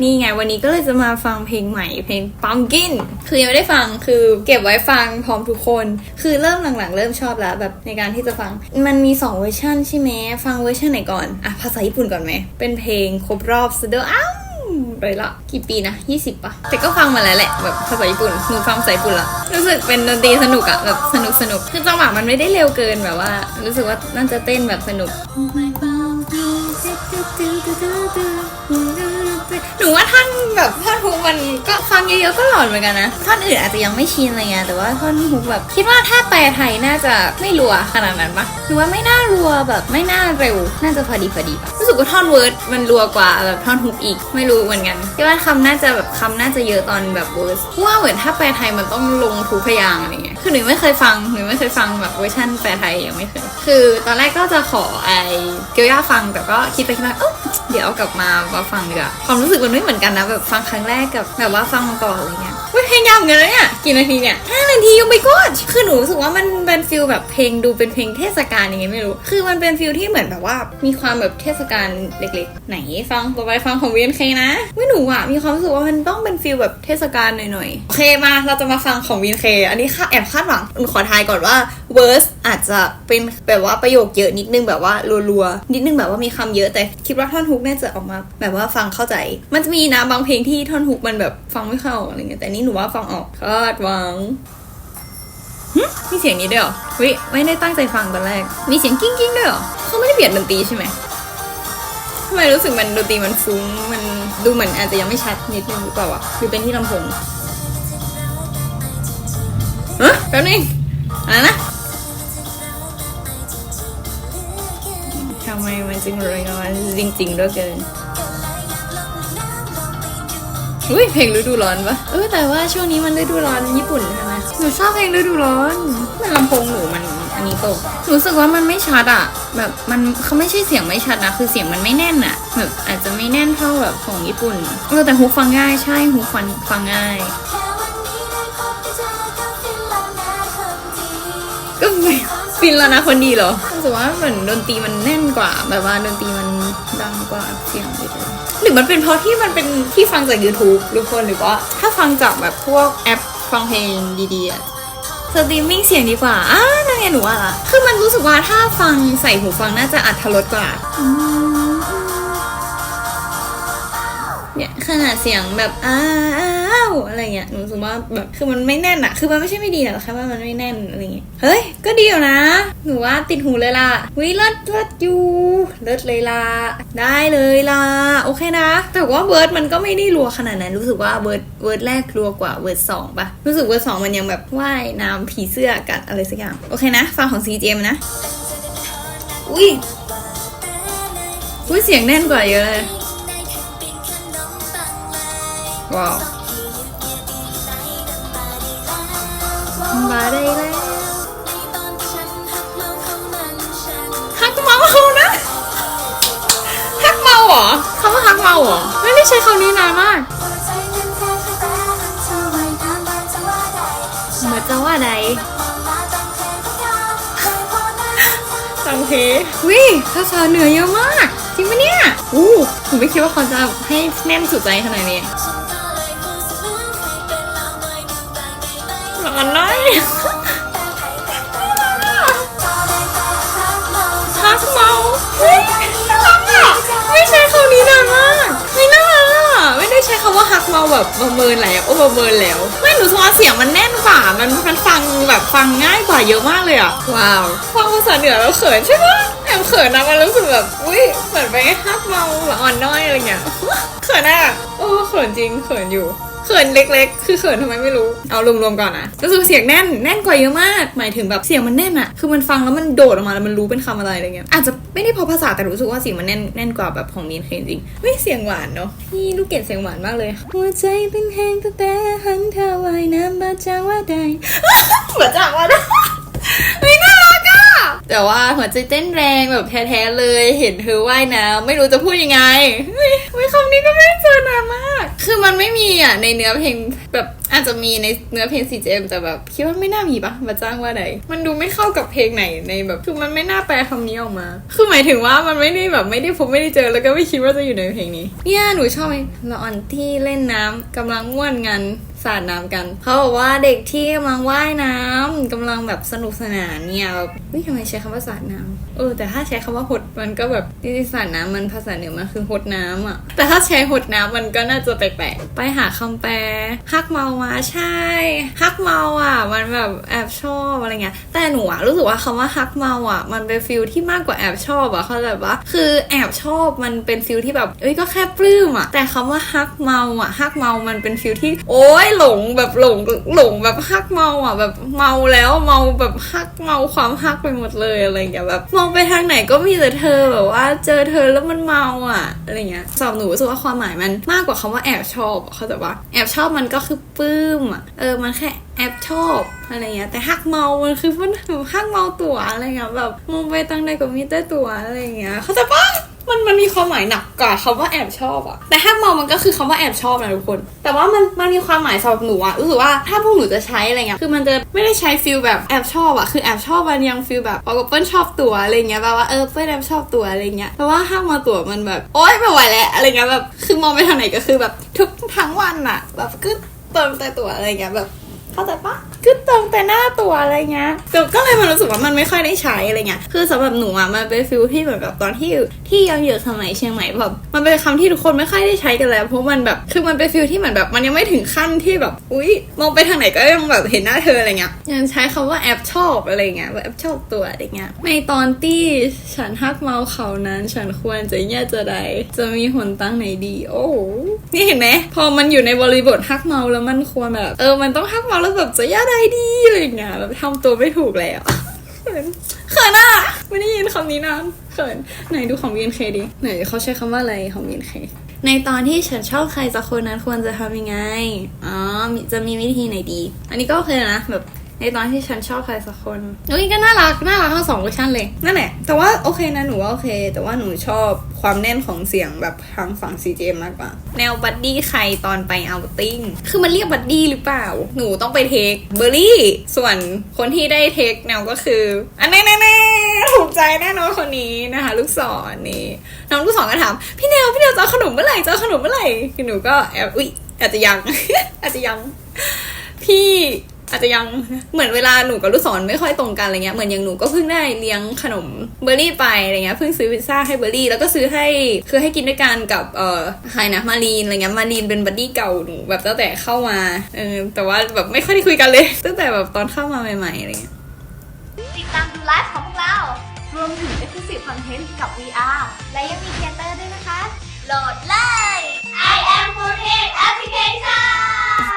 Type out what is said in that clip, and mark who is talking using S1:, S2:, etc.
S1: นี่ไงวันนี้ก็เลยจะมาฟังเพลงใหม่เพลง Pumpkin คือยังไม่ได้ฟังคือเก็บไว้ฟังพร้อมทุกคน คือเริ่มหลังๆ เริ่มชอบแล้วแบบในการที่จะฟัง มันมี 2 เวอร์ชันใช่ไหมฟังเวอร์ชันไหนก่อนอะภาษาญี่ปุ่นก่อนไหมเป็นเพลงครบรอบสุดเดออ้าวไปละกี่ปีนะ20ปะแต่ก็ฟังมาแล้วแหละแบบภาษาญี่ปุ่นหนูฟังภาษาญี่ปุ่นละรู้สึกเป็นดนตรีสนุกอะแบบสนุกสนุกคือจังหวะมันไม่ได้เร็วเกินแบบว่า รู้สึกว่าน่าจะเต้นแบบสนุก ท่อนแบบท่อนฮุกมันก็ฟังเยอะๆก็หลอนเหมือนกันนะท่อนอื่นอาจจะยังไม่ชินอะไรเงี้ยแต่ว่าท่อนฮุกแบบคิดว่าถ้าแปลไทยน่าจะไม่รัวขนาดนั้นปะหรือว่าไม่น่ารัวแบบไม่น่าเร็ว น่าจะพอดีพอดีปะรู้สึกว่าท่อนเวิร์ดมันรัวกว่าแบบท่อนฮุกอีกไม่รู้เหมือนกันคิดว่าคำน่าจะแบบคำน่าจะเยอะตอนแบบเวิร์สเพราะว่าเหมือนถ้าแปลไทยมันต้องลงทุกพยางอะไรเงี้ย คือหนูไม่เคยฟังหนูไม่เคยฟังแบบเวอร์ชันแปลไทยยังไม่เคย คือตอนแรกก็จะขอไอเกียวย่าฟังแต่ก็คิดไปคิดมาเออเดี๋ยวเอากลับมามาฟังดีกว่าความรู้สึกมันไม่เหมือนกันนะแบบฟังครั้งแรกกับแบบว่าฟังมาก่อนอะไรเงี้ย เว้ยเพลงยาวเหมือนกันนะเนี่ยกี่นาทีเนี่ยห้านาทียังไม่กดคือหนูรู้สึกว่ามันเป็นฟิลแบบเพลงดูเป็นเพลงเทศกาลยังไงไม่รู้ คือมันเป็นฟิลที่เหมือนแบบว่า มีความแบบเทศกาลเล็กๆ ไหนฟังต่อไปฟังของ VNK นะวิหนูอะมีความรู้สึกว่ามันต้องเป็นฟิลแบบเทศกาลหน่อยๆโอเคมาเราจะมาฟังของ VNK อันนี้ค่ะแอบคาดหวังหนูขอทายก่อนว่าเวอร์สอาจจะเป็นแบบว่าประโยคเยอะนิดนึงแบบว่ารัวๆนิดนึงแบบว่ามีคำเยอะแต่คิดว่าท่อนฮุกน่าจะออกมา แบบว่าฟังเข้าใจ มันจะมีนะบางเพลงที่ท่อนฮุกมันแบบฟังไม่เข้าอะไรเงี้ยแต่นี่หนูว่าฟังออกคาดหวังหึมีเสียงนี้ด้วยเหรอเฮ้ยไม่ได้ตั้งใจฟังตอนแรก มีเสียงกิ้งกิ้งด้วยเหรอเขาไม่ได้เปลี่ยนดนตรีใช่ไหมทำไมรู้สึกมันดนตรีมันฟุ้ง มันดูเหมือนอาจจะยังไม่ชัดนิดนึงหรือเปล่าวะหรือเป็นที่ลำโพงฮะแป๊บนึงอะไรนะทำไมมันจึงรวยงอนจริงๆด้วยเกิน อุ้ยเพลงฤดูร้อนปะเออแต่ว่าช่วงนี้มันฤดูร้อนญี่ปุ่นใช่ไหมหนูชอบเพลงฤดูร้อนแต่ลำโพงหนูมันอันนี้ตกหนูรู้สึกว่ามันไม่ชัดอะแบบมันเขาไม่ใช่เสียงไม่ชัดนะคือเสียงมันไม่แน่นอะแบบอาจจะไม่แน่นเท่าแบบของญี่ปุ่นเออแต่หูฟังง่ายใช่หูฟังฟังง่าย ก็ไม่ฟินแล้วนะคนดีเหรอ รู้สึกว่าเหมือนดนตรีมันแน่นกว่า แบบว่าดนตรีมันดังกว่าเสียงเลยหรือมันเป็นเพราะที่มันเป็นที่ฟังจาก YouTube ทุกคนหรือว่า ถ้าฟังจากแบบพวกแอปฟังเพลงดีๆอะสตรีมมิ่งเสียงดีกว่าอ้านั่นไงหนูว่าละคือมันรู้สึกว่าถ้าฟังใส่หูฟังน่าจะอัดทรสกว่าอืมเนี่ยขนาดเสียงแบบอ้าว อะไรเงี้ยหนูรู้สึกว่าแบบคือมันไม่แน่นอะคือมันไม่ใช่ไม่ดีนะแต่แค่ว่ามันไม่แน่นอะไรเงี้ยเฮ้ยก็ดีอยู่นะ หนูว่าติดหูเลยล่ะวิเลิศเลิศอยู่เลิศเลยล่ะได้เลยล่ะโอเคนะ แต่ว่าเวิร์ดมันก็ไม่ได้รัวขนาดนั้นรู้สึกว่าเวิร์ดเวิร์ดแรกรัวกว่าเวิร์ดสองปะรู้สึกเวิร์ดสองมันยังแบบว่ายน้ำผีเสื้อกัดอะไรสักอย่างโอเคนะฟังของ CGM นะอุ้ยอุ้ยเสียงแน่นกว่าเยอะเลย ว้าว มาได้แล้วฮักเมาเขานะฮักเมาเหรอคำว่าฮักเมาเหรอไม่ได้ใช้คำนี้นานมากเหมือนจะว่าใดตังเพวิภาษาเหนือเยอะมาก จริงปะเนี่ยอู้ผมไม่คิดว่าเขาจะให้แน่นสุดใจขนาดนี้ ร้อนน้อยฮักเมาเฮ้ยน่ารักอะไม่ใช้คำนี้นานมากไม่น่ารักอะไม่ได้ใช้คำว่าฮักเมาแบบประเมินแล้วโอ้ประเมินแล้ว ไม่หนูรู้สึกว่าเสียงมันแน่นกว่ามันมันฟังแบบฟังง่ายกว่าเยอะมากเลยอะว้าวฟังภาษาเหนือแล้วเขินใช่ปะแอบเขินนะมันรู้สึกแบบอุ้ยเหมือนไปฮักเมาแบบอ่อนน้อยอะไรเงี้ยเขินอะโอ้เขินจริงเขินอยู่ เขินเล็กๆ คือเขินทำไมไม่รู้ เอารวมๆก่อนนะรู้สึกเสียงแน่นแน่นกว่าเยอะมาก หมายถึงแบบเสียงมันแน่นอะคือมันฟังแล้วมันโดดออกมาแล้วมันรู้เป็นคำอะไรอะไรเงี้ย อาจจะไม่ได้เพอภาษาแต่รู้สึกว่าเสียงมันแน่นแน่นกว่าแบบของนีนเคจริงๆไม่เสียงหวานเนาะนี่ลูกเกดเสียงหวานมากเลย หัวใจเป็นแห้งตั้งแต่หันเธอไว้น้ำบาจางว่าใดบาจางว่าใด แต่ว่าหัวใจเต้นแรงแบบแท้ๆเลย เห็นเธอว่ายน้ำไม่รู้จะพูดยังไงเฮ้ยเฮ้ยคำนี้ก็ไม่เจอนานมาก คือมันไม่มีอะในเนื้อเพลงแบบอาจจะมีในเนื้อเพลง CJM แต่แบบคิดว่าไม่น่ามีปะมาจ้างว่าไหน มันดูไม่เข้ากับเพลงไหนในแบบคือมันไม่น่าแปลคำนี้ออกมา คือหมายถึงว่ามันไม่ได้แบบไม่ได้พบไม่ได้เจอแล้วก็ไม่คิดว่าจะอยู่ในเพลงนี้ เนี่ยหนูชอบไอ้ละอ่อนที่เล่นน้ำกำลังม่วนกัน สาดน้ำกัน เขาบอกว่าเด็กที่กำลังว่ายน้ำกำลังแบบสนุกสนานเนี่ยแบบวิทำไมใช้คำว่าสาดน้ำเออแต่ถ้าใช้คำว่าหดมันก็แบบจริงๆสาดน้ำมันภาษาเหนือมันคือหดน้ำอะ แต่ถ้าใช้หดน้ำมันก็น่าจะแปลกๆไปหาคำแปลฮักเมามาใช่ฮักเมาอะ มันแบบแอบชอบอะไรเงี้ยแต่หนูอะรู้สึกว่าคำว่าฮักเมาอะ มันเป็นฟิลที่มากกว่าแอบชอบอะเข้าใจปะคือแอบชอบมันเป็นฟิลที่แบบเอ้ยก็แค่ปลื้มอะแต่คำว่าฮักเมาอะฮักเมามันเป็นฟิลที่ โอ้ยหลงแบบหลงหลงแบบฮักเมาอะแบบเมาแล้วเมาแบบฮักเมาความฮักไปหมดเลยอะไรเงี้ยแบบมองไปทางไหนก็มีแต่เธอแบบว่า เจอเธอแล้วมันเมาอะอะไรเงี้ยสำหรับหนูรู้สึกว่าความหมายมันมากกว่าคำว่าแอบชอบเข้าใจปะแอบชอบมันก็คือปลื้มอะเออมันแค่แอบชอบอะไรเงี้ยแต่ฮักเมา มันคือมันฮักเมาตัวอะไรเงี้ยแบบมองไปทางใดก็มีแต่ตัวอะไรเงี้ยเขาใจปะ มันมันมีความหมายหนักกว่าคำว่าแอบชอบอะแต่ฮักเมามันก็คือคำว่าแอบชอบนะทุกคน แต่ว่ามันมันมีความหมายสำหรับหนูอะรู้สึกว่าถ้าพวกหนูจะใช้อะไรเงี้ยคือมันจะไม่ได้ใช้ฟิลแบบแอบชอบอะคือแอบชอบมันยังฟิลแบบปกติเปิ้ลชอบตัวอะไรเงี้ยแบบว่าเออเปิ้ลแอบชอบตัวอะไรเงี้ยแต่ว่าฮักมมาตัวมันแบบโอ๊ยไม่ไหวแล้วอะไรเงี้ยแบบคือมองไปทางไหนก็คือแบบทุกทั้งวันอะแบบกึดเติมแต่ตัวอะไรเงี้ยแบบเข้าใจปะ คือเติมแต่หน้าตัวอะไรเงี้ยแต่ก็เลยมันรู้สึกว่ามันไม่ค่อยได้ใช้อะไรเงี้ยคือสำหรับหนูอะมันเป็นฟิลที่เหมือนแบบตอนที่ที่ยังอยู่สมัยเชียงใหม่แบบมันเป็นคำที่ทุกคนไม่ค่อยได้ใช้กันแล้วเพราะมันแบบคือมันเป็นฟิลที่เหมือนแบบมันยังไม่ถึงขั้นที่แบบอุ้ยมองไปทางไหนก็ยังแบบเห็นหน้าเธออะไรเงี้ยยังใช้คำว่าแอบชอบอะไรเงี้ยแอบชอบตัวอะไรเงี้ยในตอนที่ฉันฮักเมาเขานั้น ฉันควรจะแย่จะใดจะมีหนตั้งไหนดี โอ้นี่เห็นไหมพอมันอยู่ในบริบทฮักเมาแล้วมันควรแบบเออมันต้องฮักเมาแล้วแบบจะแย่ไรดีอะไรเงี้ยแบบทำตัวไม่ถูกแล้วเขินเขินอะไม่ได้ยินคำนี้นานเขินไหนดูของ BNK ดิไหนเขาใช้คำว่าอะไรของ BNK ในตอนที่ฉันชอบใครสักคนนั้นควรจะทำยังไง อ๋อ จะมีวิธีไหนดี อันนี้ก็โอเคนะแบบ ในตอนที่ฉันชอบใครสักคนอุ้ยก็น่ารักน่ารักทั้งสองเวอร์ชันเลย นั่นแหละ แต่ว่าโอเคนะหนูว่าโอเค แต่ว่าหนูชอบความแน่นของเสียงแบบทางฝั่ง CJM มากกว่า แนวบัดดี้ใครตอนไปเอาติ้ง คือมันเรียกบัดดี้หรือเปล่า หนูต้องไปเทคเบอร์รี่ ส่วนคนที่ได้เทคแนวก็คือ อันแน่แน่ๆถูกใจแน่นอนคนนี้นะคะ ลูกศรนี่น้องลูกศรก็ถามพี่แนวพี่แนวจะเอาขนมเมื่อไหร่จะเอาขนมเมื่อไหร่คือหนูก็แอบอุ๊ยอาจจะยังอาจจะยังพี่ อาจจะยังเหมือนเวลาหนูกับลูกศรไม่ค่อยตรงกันอะไรเงี้ยเหมือนอย่างหนูก็เพิ่งได้เลี้ยงขนมเบอร์รี่ไปอะไรเงี้ยเพิ่งซื้อพิซซ่าให้เบอร์รี่แล้วก็ซื้อให้คือให้กินด้วยกันกับเอ่อใครนะมารีนอะไรเงี้ยมารีนเป็นบัดดี้เก่าหนูแบบตั้งแต่เข้ามาเออแต่ว่าแบบไม่ค่อยได้คุยกันเลย ตั้งแต่แบบตอนเข้ามาใหม่ๆอะไรเงี้ย
S2: ติดตามดูไลฟ์ของพวกเรา รวมถึง Exclusive Content กับ VR และยังมีเทเตอร์ด้วยนะคะ โหลดเลย I am 4 Application